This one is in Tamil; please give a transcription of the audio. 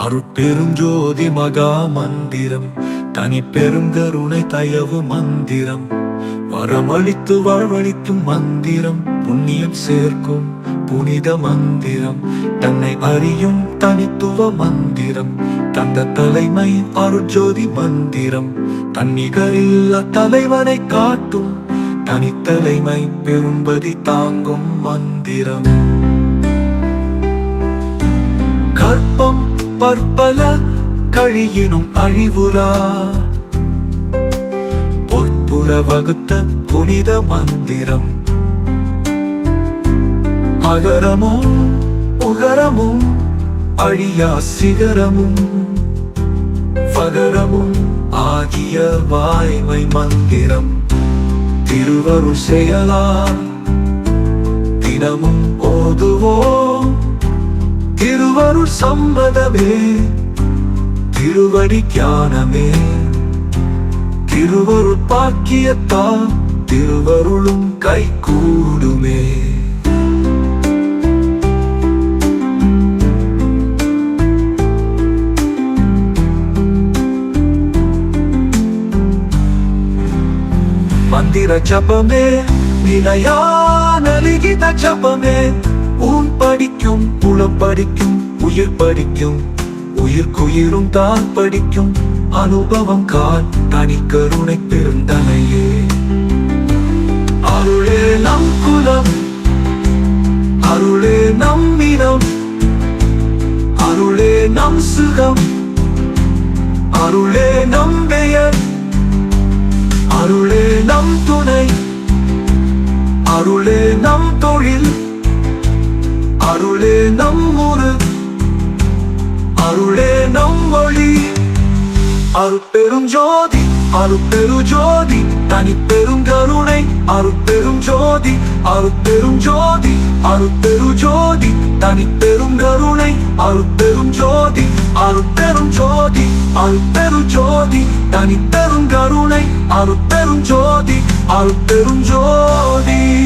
அருட்பெரும் ஜோதி மகா மந்திரம். தனி பெருங்கருணை தயவு மந்திரம். வரமளித்து வாழ்வழிக்கும் மந்திரம். புண்ணியம் சேர்க்கும் புனித மந்திரம். தன்னை அறியும் தனித்துவ மந்திரம். தந்த தலைமை அருஜோதி மந்திரம். தன்னிகரில் தலைவனை காட்டும். தனித்தலைமை பெரும்பதி தாங்கும் மந்திரம். கற்பம் பற்பல கழியினும் அழிவுரா. பொற்புற வகுத்த புனித மந்திரம். அகரமும் உகரமும் அழியா சிகரமும். பகரமும் ஆகிய வாய்மை மந்திரம். திருவரு செயலா தினமும் ஓதுவோம். திருவருள் சம்மதமே திருவடி ஞானமே. திருவருள் பாக்கியத்தால் திருவருளும் கை கூடுமே மந்திர ஜபமே நிலையான லிகித ஜபமே. உன் படிக்கும் புலம் படிக்கும் உயிர் படிக்கும். உயிர்க்குயிரும் தான் படிக்கும். அனுபவம் கால் தனி கருணை பெருந்தனையே அருளே நம் குலம். அருளே நம் இனம். அருளே நம் சுகம். அருளே நம் பெயர். அருளே நம் துணை. அருளே நம் தொழில். அருளே நம் அருளே நம் வழி. அருட்பெரும் ஜோதி அருட்பெரும் ஜோதி தனிப்பெரும் கருணை அருட்பெரும் ஜோதி அருட்பெரும் ஜோதி அருட்பெரும் ஜோதி தனிப்பெரும் கருணை அருட்பெரும் ஜோதி அருட்பெரும் ஜோதி அருட்பெரும் ஜோதி தனிப்பெரும் கருணை அருட்பெரும் ஜோதி அருட்பெரும் ஜோதி.